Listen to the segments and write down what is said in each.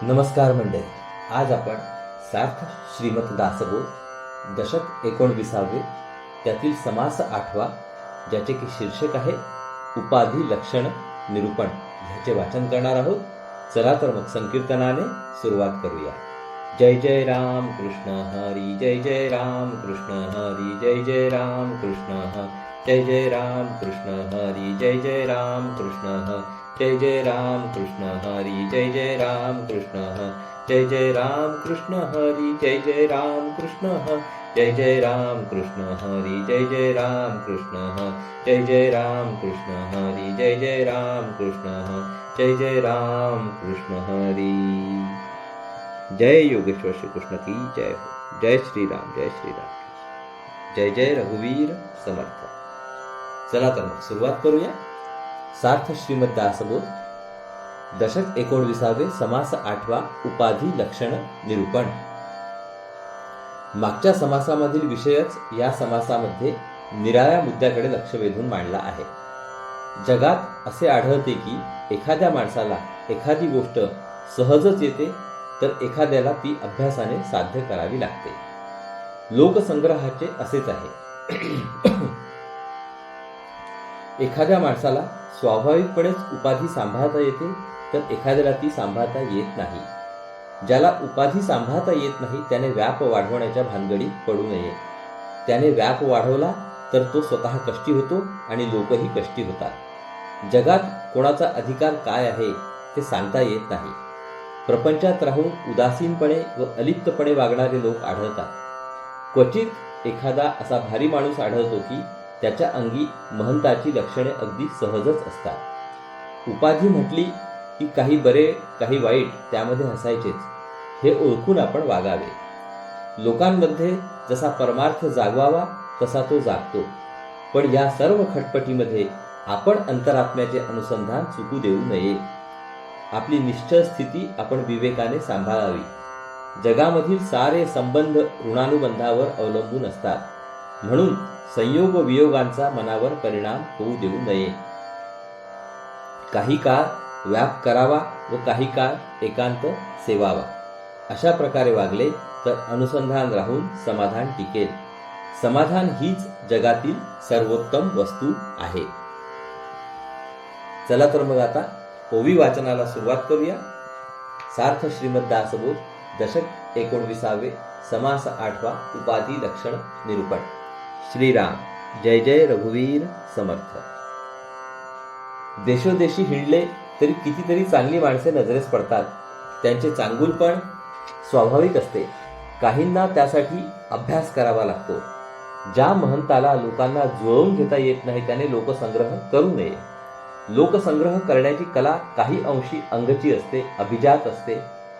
नमस्कार मंडळी. आज आपण सार्थ श्रीमत दासबोध दशक एकोणविसावे त्यातील समास आठवा ज्याचे की शीर्षक आहे उपाधी लक्षण निरूपण. ह्याचे वाचन करणार आहोत. चला तर मग संकीर्तनाने सुरुवात करूया. जय जय राम कृष्ण हरी जय जय राम कृष्ण हरी जय जय राम कृष्ण ह जय जय राम कृष्ण हरी जय जय राम कृष्ण हरी जय जय राम कृष्ण हरि जय जय राम कृष्ण जय जय राम कृष्ण हरि जय जय राम कृष्ण जय जय राम कृष्ण हरि जय जय राम कृष्ण जय जय राम कृष्ण हरि जय जय राम कृष्ण ह जय जय राम कृष्ण हरी जय योगेश्वर श्री कृष्ण की जय हो जय श्री राम जय श्री राम जय जय रघुवीर समर्थ चला तर मग सुरुवात करूया सार्थ श्रीमद दासबोध दशक एकोणविसावे समास आठवा उपाधी लक्षण निरूपण. मागच्या समासामधील विषयच या समासामध्ये निराळ्या मुद्द्याकडे लक्ष वेधून मांडला आहे. जगात असे आढळते की एखाद्या माणसाला एखादी गोष्ट सहजच येते तर एखाद्याला ती अभ्यासाने साध्य करावी लागते. लोकसंग्रहाचे असेच आहे. एखाद्या माणसाला स्वाभाविकपणेच उपाधी सांभाळता येते तर एखाद्याला ती सांभाळता येत नाही. ज्याला उपाधी सांभाळता येत नाही त्याने व्याप वाढवण्याच्या भानगडीत पडू नये. त्याने व्याप वाढवला तर तो स्वतः कष्टी होतो आणि लोकही कष्टी होतात. जगात कोणाचा अधिकार काय आहे ते सांगता येत नाही. प्रपंचात राहून उदासीनपणे व अलिप्तपणे वागणारे लोक आढळतात. क्वचित एखादा असा भारी माणूस आढळतो की त्याच्या अंगी महंताची लक्षणे अगदी सहजच असतात. उपाधी म्हटली की काही बरे काही वाईट त्यामध्ये हसायचेच. हे ओळखून आपण वागावे. लोकांमध्ये जसा परमार्थ जागवावा तसा तो जागतो. पण या सर्व खटपटीमध्ये आपण अंतरात्म्याचे अनुसंधान चुकू देऊ नये. आपली निश्चय स्थिती आपण विवेकाने सांभाळावी. जगामधील सारे संबंध ऋणानुबंधावर अवलंबून असतात. म्हणून संयोग वियोगांचा मनावर परिणाम होऊ देऊ नये. काही काळ व्याप करावा व काही काळ एकांत सेवावा. अशा प्रकारे वागले तर अनुसंधान राहून समाधान टिकेल. समाधान हीच जगातील सर्वोत्तम वस्तू आहे. चला तर मग आता ओवी वाचनाला सुरुवात करूया. सार्थ श्रीमद दासबोध दशक एकोणविसावे समास आठवा उपाधी लक्षण निरूपण. श्रीराम जय जय रघुवीर समर्थ. देशोदेशी हिंडले तरी कितीतरी चांगली माणसे नजरेस पडतात. त्यांचे चांगुलपण स्वाभाविक असते. काहींना त्यासाठी अभ्यास करावा लागतो. ज्या महंताला लोकांना जुळवून घेता येत नाही त्याने लोकसंग्रह करू नये. लोकसंग्रह करण्याची कला काही अंशी अंगची असते अभिजात असते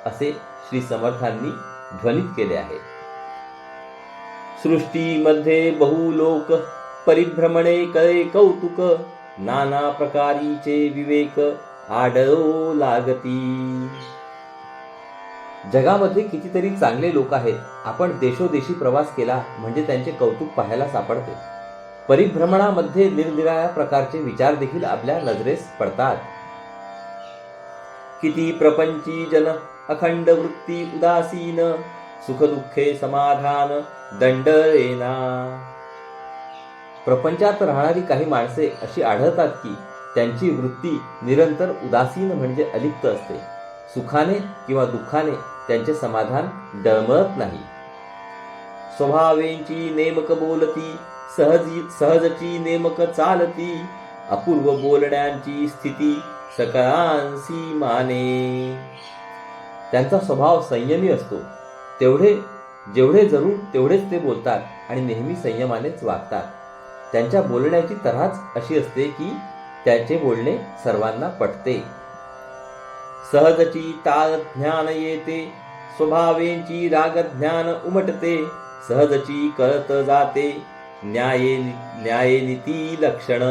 असे श्री समर्थांनी ध्वनित केले आहे. सृष्टीमध्ये बहु लोक परिभ्रमणे करे कौतुक नाना प्रकारीचे विवेक आढळो लागती. जगामध्ये कितीतरी चांगले लोक आहेत. आपण देशोदेशी प्रवास केला म्हणजे त्यांचे कौतुक पाहायला सापडते. परिभ्रमणामध्ये निरनिराळ्या प्रकारचे विचार देखील आपल्या नजरेस पडतात. किती प्रपंची जन अखंड वृत्ती उदासीन सुखदुःखे समाधान दंड येना प्रपंचात राहणारी काही माणसे अशी आढळतात की त्यांची वृत्ती निरंतर उदासीन म्हणजे अलिप्त असते. सुखाने किंवा दुःखाने त्यांचे समाधान डळमळत नाही. स्वभावेंची नेमक बोलती सहजी सहजची नेमक चालती. अपूर्व बोलण्यांची स्थिती सकळांसी माने. त्यांचा स्वभाव संयमी असतो. तेवढे जेवढे जरूर तेवढेच ते बोलतात आणि नेहमी संयमानेच वागतात. त्यांच्या बोलण्याची तऱ्हाच अशी असते की त्याचे बोलणे सर्वांना पटते. सहजची ताल ज्ञान येते स्वभावेंची राग ज्ञान उमटते सहजची कळत जाते न्याये न्यायनीती लक्षण.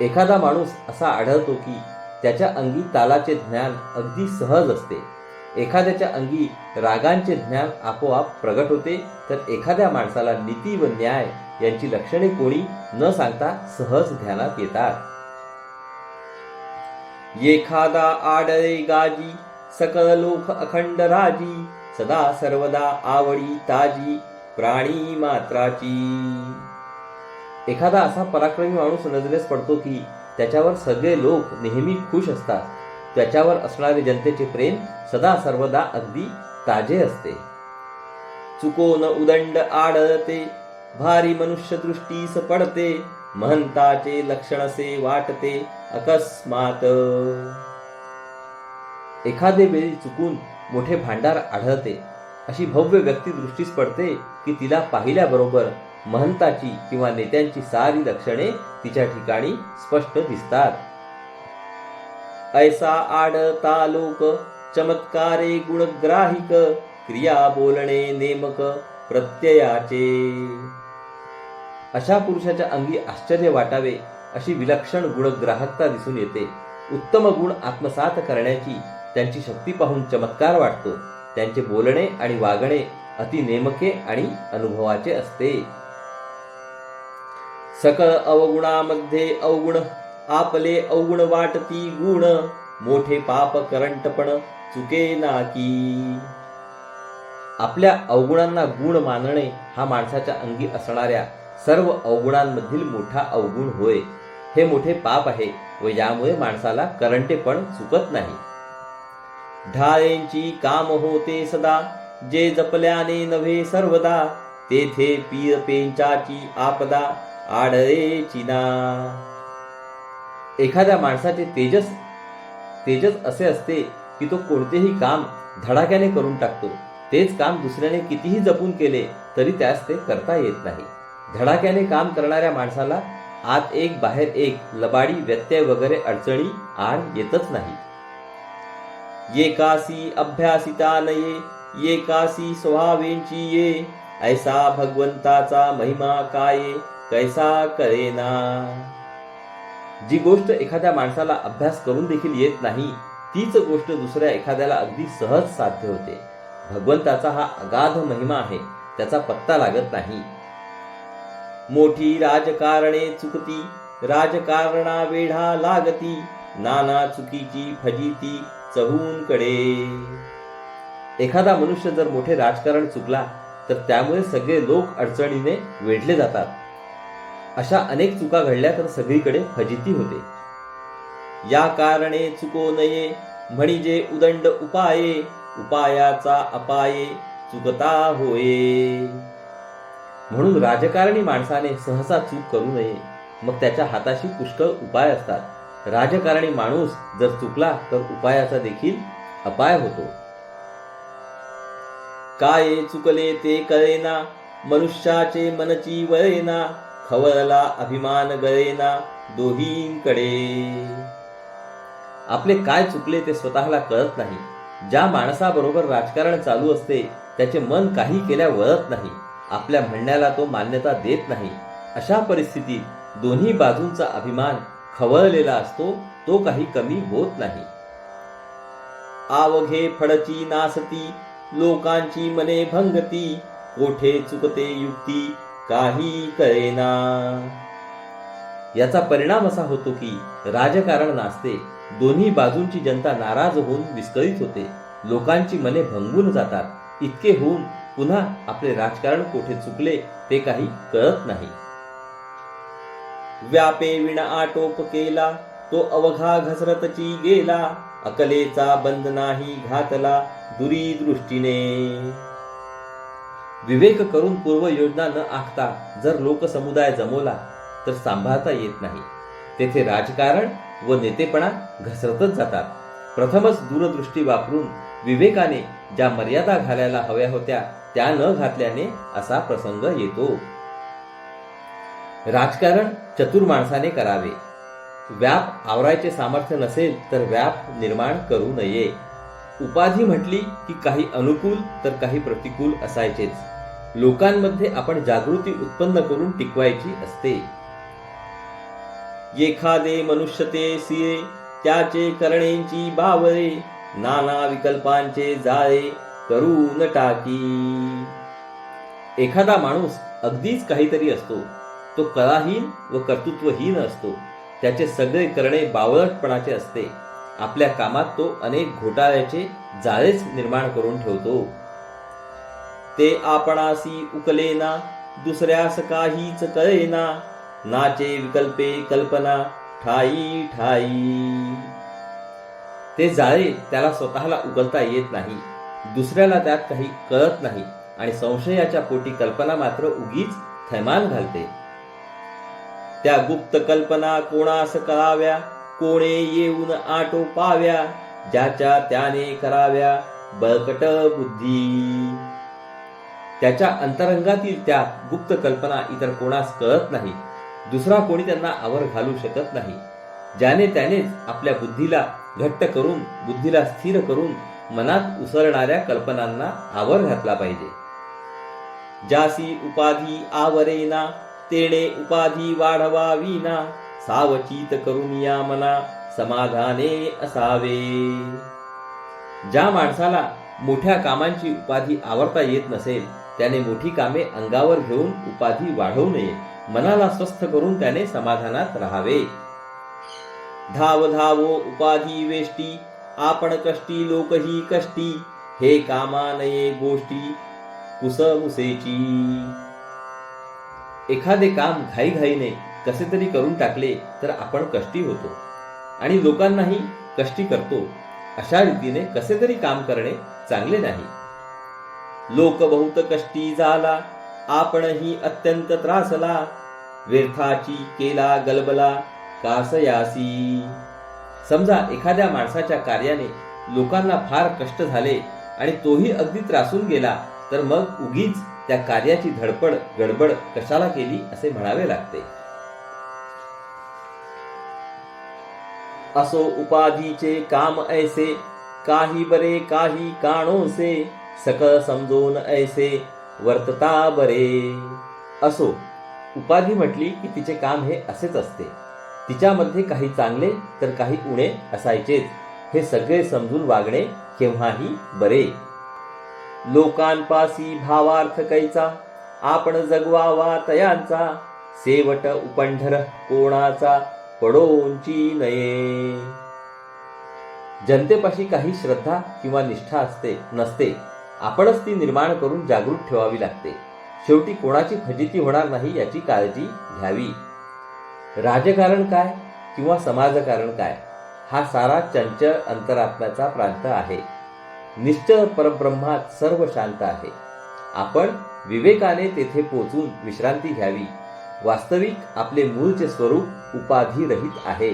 एखादा माणूस असा आढळतो की त्याच्या अंगी तालाचे ज्ञान अगदी सहज असते. एखाद्याच्या अंगी रागांचे ज्ञान आपोआप प्रगट होते तर एखाद्या माणसाला नीती व न्याय यांची लक्षणे कोणी न सांगता सहज ध्यानात येतात. एखादा आडळे गाजी सकल लोक अखंड राजी सदा सर्वदा आवडी ताजी प्राणी मात्राची. एखादा असा पराक्रमी माणूस नजरेस पडतो की त्याच्यावर सगळे लोक नेहमी खुश असतात. त्याच्यावर असणारे जनतेचे प्रेम सदा सर्वदा अगदी ताजे असते. चुकोन उदंड आढळते भारी मनुष्य दृष्टीस पडते महंताचे लक्षणसे वाटते अकस्मात. एखादे वेळी चुकून मोठे भांडार आढळते अशी भव्य व्यक्ती दृष्टीस पडते की तिला पाहिल्याबरोबर महंताची किंवा नेत्यांची सारी लक्षणे तिच्या ठिकाणी स्पष्ट दिसतात. ऐसा आडता लोक चमत्कारे गुणग्राहिक क्रिया बोलणे नेमक प्रत्ययाचे. अशा पुरुषाच्या अंगी आश्चर्य वाटावे अशी विलक्षण गुणग्राहकता दिसून येते. उत्तम गुण आत्मसात करण्याची त्यांची शक्ती पाहून चमत्कार वाटतो. त्यांचे बोलणे आणि वागणे अति नेमके आणि अनुभवाचे असते. सकळ अवगुणामध्ये अवगुण आपले अवगुण वाटती गुण. मोठे पाप करंटपण चुके नाकी. आपल्या अवगुणांना गुण मानणे हा माणसाच्या अंगी असणाऱ्या सर्व अवगुणांमधील मोठा अवगुण होय. हे मोठे पाप आहे व यामुळे माणसाला करंटेपण चुकत नाही. ढाळेंची काम होते सदा जे जपल्याने नव्हे सर्वदा तेथे पीर पेंचाची आपदा आडळेची ना. एखाद्या माणसाचे तेजस तेजस असे असते की तो कोणतेही काम धडाक्याने करून टाकतो. तेच काम दुसऱ्याने कितीही जपून केले तरी त्यास ते करता येत नाही. धडाक्याने काम करणाऱ्या माणसाला आत एक बाहेर एक लबाडी व्यत्यय वगैरे अडचणी आड येतच नाही. येकासी अभ्यासिता नये येकासी स्वभावेंची ये ऐसा भगवंताचा महिमा काय कैसा करेना? जी गोष्ट एखाद्या माणसाला अभ्यास करून देखील येत नाही तीच गोष्ट दुसऱ्या एखाद्याला अगदी सहज साध्य होते. भगवंताचा हा अगाध महिमा आहे त्याचा पत्ता लागत नाही. मोठी राजकारणे चुकती राजकारणा वेढा लागती नाना चुकीची फजिती चहून कडे एखादा मनुष्य जर मोठे राजकारण चुकला तर त्यामुळे सगळे लोक अडचणीने वेढले जातात. अशा अनेक चुका घडल्या तर सगळीकडे फजिती होते. या कारणे चुको नये म्हणजे उदंड उपाये उपायाचा अपाये चुकता होये. म्हणून राजकारणी माणसाने सहसा चूक करू नये. मग त्याच्या हाताशी पुष्कळ उपाय असतात. राजकारणी माणूस जर चुकला तर उपायाचा देखील अपाय होतो. काय चुकले ते कळेना मनुष्याचे मनची वळेना खवळला अभिमान गळेना दोहींकडे. आपले काय चुकले ते स्वतःला कळत नाही. ज्या माणसाबरोबर राजकारण चालू असते त्याचे मन काही केल्या वळत नाही. आपल्या म्हणण्याला तो मान्यता देत नाही. अशा परिस्थितीत दोन्ही बाजूंचा अभिमान खवळलेला असतो तो काही कमी होत नाही. आवघे फडची नासती लोकांची मने भंगती कोठे चुकते युक्ती काही कळेना याचा परिणाम असा होतो की राजकारण नाचते दोन्ही बाजूंची जनता नाराज होऊन विस्कळीत होते. लोकांची मने भंगून जातात. इतके होऊन पुन्हा आपले राजकारण कोठे चुकले ते काही कळत नाही. व्यापे विण आटोप केला तो अवघा घसरतची गेला अकलेचा बंद नाही घातला दुरी दृष्टीने विवेक करून पूर्व योजना न आखता जर लोकसमुदाय जमवला तर सांभाळता येत नाही. तेथे राजकारण व नेतेपणा घसरतच जातात. प्रथमच दूरदृष्टी वापरून विवेकाने ज्या मर्यादा घालायला हव्या होत्या त्या न घातल्याने असा प्रसंग येतो. राजकारण चतुर माणसाने करावे. व्याप आवरायचे सामर्थ्य नसेल तर व्याप निर्माण करू नये. उपाधी म्हटली की काही अनुकूल तर काही प्रतिकूल असायचेच. लोकांमध्ये आपण जागृती उत्पन्न करून टिकवायची असते. एखादे मनुष्य ते सिये त्याचे करणेची बावळे नाना विकल्पांचे जाळे करून टाकी. एखादा माणूस अगदीच काहीतरी असतो तो कलाहीन व कर्तृत्वहीन असतो. त्याचे सगळे करणे बावळटपणाचे असते. आपल्या कामात तो अनेक घोटाळ्याचे जाळेच निर्माण करून ठेवतो. ते आपणासी उकलेना दुसऱ्यास काहीच कळेना. नाचे विकल्पे कल्पना ठाई ठाई. ते जाळे त्याला स्वतःला उकलता येत नाही. दुसऱ्याला त्यात काही कळत नाही आणि संशयाच्या पोटी कल्पना मात्र उगीच थैमान घालते. त्या गुप्त कल्पना कोणास कळाव्या? कोणे येऊन आटो पाव्या? ज्याच्या त्याने कराव्या बळकट बुद्धी. त्याच्या अंतरंगातील त्या गुप्त कल्पना इतर कोणास कळत नाही. दुसरा कोणी त्यांना आवर घालू शकत नाही. ज्याने त्यानेच आपल्या बुद्धीला घट्ट करून बुद्धीला स्थिर करून मनात उसळणाऱ्या कल्पनांना आवर घातला पाहिजे. जासी उपाधी आवरेना तेणे उपाधी वाढवावीना सावचित करून या मना समाधाने असावे. ज्या माणसाला मोठ्या कामांची उपाधी आवरता येत नसेल त्याने मोठी कामे अंगावर घेऊन उपाधी वाढवू नये. मनाला स्वस्थ करून त्याने समाधानात राहावे. धाव धावो उपाधी वेष्टी आपण कष्टी लोकही कष्टी. हे कामा नये गोष्टी कुसमुसेची. एखादे काम घाईघाईने कसे तरी करून टाकले तर आपण कष्टी होतो. आणि लोकांनाही कष्टी करतो. अशा रीतीने कसे तरी काम करणे चांगले नाही. लोक बहुत कष्टी झाला आपणही अत्यंत त्रासला व्यर्थाची केला गलबला कासयासी. समजा एखाद्या माणसाच्या कार्याने लोकांना फार कष्ट झाले आणि तोही अगदी त्रासून गेला तर मग उगीच त्या कार्याची धडपड गडबड कशाला केली असे म्हणावे लागते? असो उपाधीचे काम ऐसे काही बरे काही काणोसे सकळ समजून ऐसे वर्तता बरे. असो उपाधी म्हटली की तिचे काम हे असेच असते. तिच्यामध्ये काही चांगले तर काही उणे असायचेच. हे सगळे समजून वागणे केव्हाही बरे. लोकांपासी भावार्थ कैचा आपण जगवावा तयांचा. सेवट उपंढर कोणाचा पडोंची नये. जनतेपाशी काही श्रद्धा किंवा निष्ठा असते नसते. आपणच ती निर्माण करून जागृत ठेवावी लागते. शेवटी कोणाची फजिती होणार नाही याची काळजी घ्यावी. राजकारण काय किंवा समाजकारण काय हा सारा चंचल अंतरात्म्याचा प्रांत आहे. निश्चळ परब्रह्मात सर्व शांत आहे. आपण विवेकाने तेथे पोचून विश्रांती घ्यावी. वास्तविक आपले मूळचे स्वरूप उपाधिरहित आहे.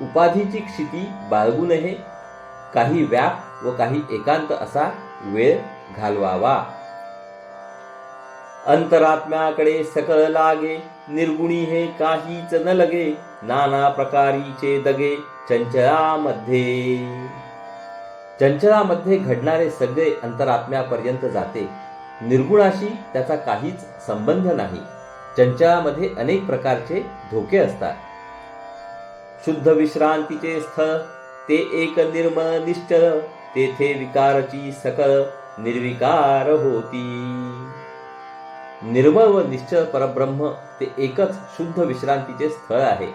उपाधीची क्षिती बाळगू नये. काही व्याप व काही एकांत असा वेळ घालवावा. अंतरात्म्याकडे सकळ लागे निर्गुणी हे काहीच न लगे नाना प्रकारीचे दगे चंचळामध्ये चंचळामध्ये घडणारे सगळे अंतरात्म्यापर्यंत जाते. निर्गुणाशी त्याचा काहीच संबंध नाही. चंचळामध्ये अनेक प्रकारचे धोके असतात. शुद्ध विश्रांतीचे स्थळ ते एक निर्मळ निश्चळ तेथे विकारची सकळ निर्विकार होती. निर्मळ व निश्चळ परब्रह्म ते एकच शुद्ध विश्रांतीचे स्थळ आहे.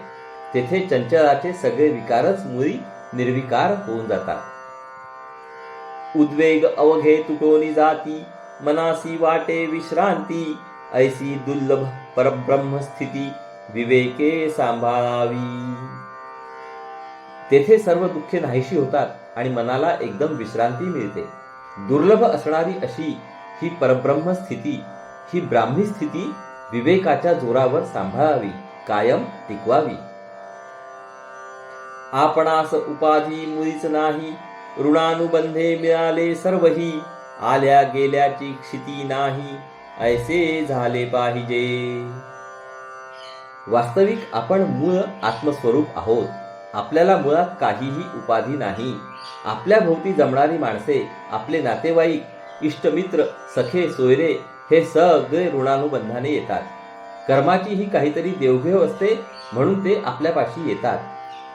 तेथे चंचलाचे सगळे विकारच मुळी निर्विकार होऊन जातात. उद्वेग अवघे तुटोनी जाती मनासी वाटे विश्रांती ऐसी दुर्लभ परब्रह्म स्थिती विवेके सांभाळावी. तेथे सर्व दुःखे नाहीशी होतात. आणि मनाला एकदम विश्रांती मिळते. दुर्लभ असणारी अशी ही परब्रह्म स्थिती ही ब्राह्मी स्थिती विवेकाच्या जोरावर सांभाळावी कायम टिकवावी. आपणास उपाधी मुळीच नाही ऋणानुबंधे मिळाले सर्वही आल्या गेल्याची क्षिती नाही ऐसे झाले पाहिजे. वास्तविक आपण मूळ आत्मस्वरूप आहोत. आपल्याला मुळात काहीही उपाधी नाही. आपल्या भोवती जमणारी माणसे आपले नातेवाईक इष्टमित्र सखे सोयरे हे सगळे ऋणानुबंधाने येतात. कर्माची ही काहीतरी देवघेव असते म्हणून ते आपल्यापाशी येतात.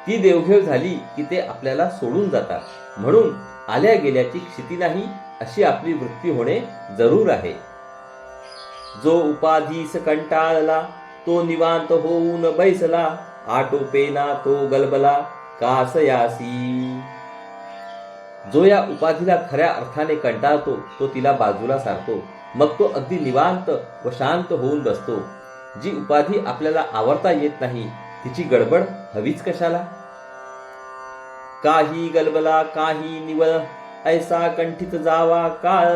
ती देवघेव झाली की ते आपल्याला सोडून जातात. म्हणून आल्या गेल्याची क्षिती नाही अशी आपली वृत्ती होणे जरूर आहे. जो उपाधीस कंटाळला तो निवांत होऊन बैसला आटोपेना तो गलबला कासयासी. जो या उपाधीला खऱ्या अर्थाने कंटाळतो तो तिला बाजूला सारतो. मग तो अगदी निवांत व शांत होऊन बसतो. जी उपाधी आपल्याला आवडता येत नाही तिची गडबड हवीच कशाला? काही गलबला काही निवळ ऐसा कंठित जावा काळ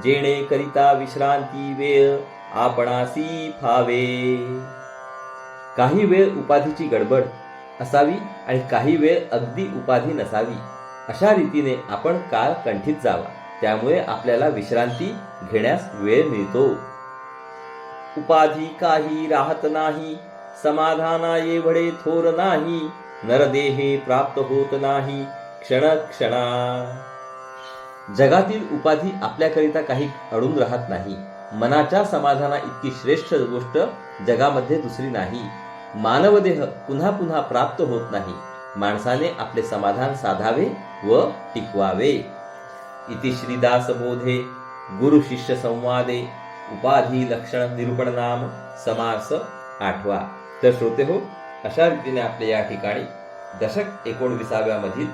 जेणे करिता विश्रांती वेळ आपणासी फावे. काही वेळ उपाधीची गडबड असावी आणि काही वेळ अगदी उपाधी नसावी. अशा रीतीने आपण काळ कंठीत जावा. त्यामुळे आपल्याला विश्रांती घेण्यास वेळ मिळतो. उपाधी काही राहत नाही समाधाना एवढे थोर नाही नरदेहे प्राप्त होत नाही क्षण क्षणा. जगातील उपाधी आपल्याकरिता काही अडून राहत नाही. मनाच्या समाधाना इतकी श्रेष्ठ गोष्ट जगामध्ये दुसरी नाही. मानवदेह पुन्हा पुन्हा प्राप्त होत नाही. माणसाने आपले समाधान साधावे व टिकवावे. इति श्रीदास बोधे गुरु शिष्य संवादे उपाधी लक्षण निरूपण नाम समास आठवा. तर श्रोते हो अशा रीतीने आपल्या या ठिकाणी दशक एकोणविसाव्या मधील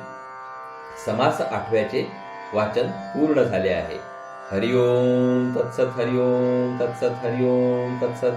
समास आठव्याचे वाचन पूर्ण झाले आहे. हरिओम तत्सत हरिओम तत्सत हरिओम तत्सत.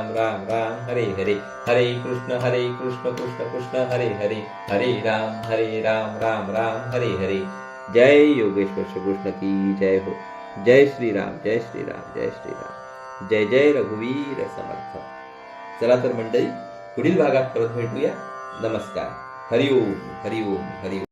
राम राम राम, हरे हरे। हरे कृष्ण हरे कृष्ण कृष्ण कृष्ण, हरे हरे। हरे राम हरे राम राम राम, हरे हरे। जय योगेश्वर श्री कृष्ण की जय हो। जय श्री राम, जय श्री राम, जय श्री राम। जय जय रघुवीर समर्थ। चला तर मंडळी, पुढील भागात परत भेटूया. नमस्कार. हरिओम हरिओम हरिओम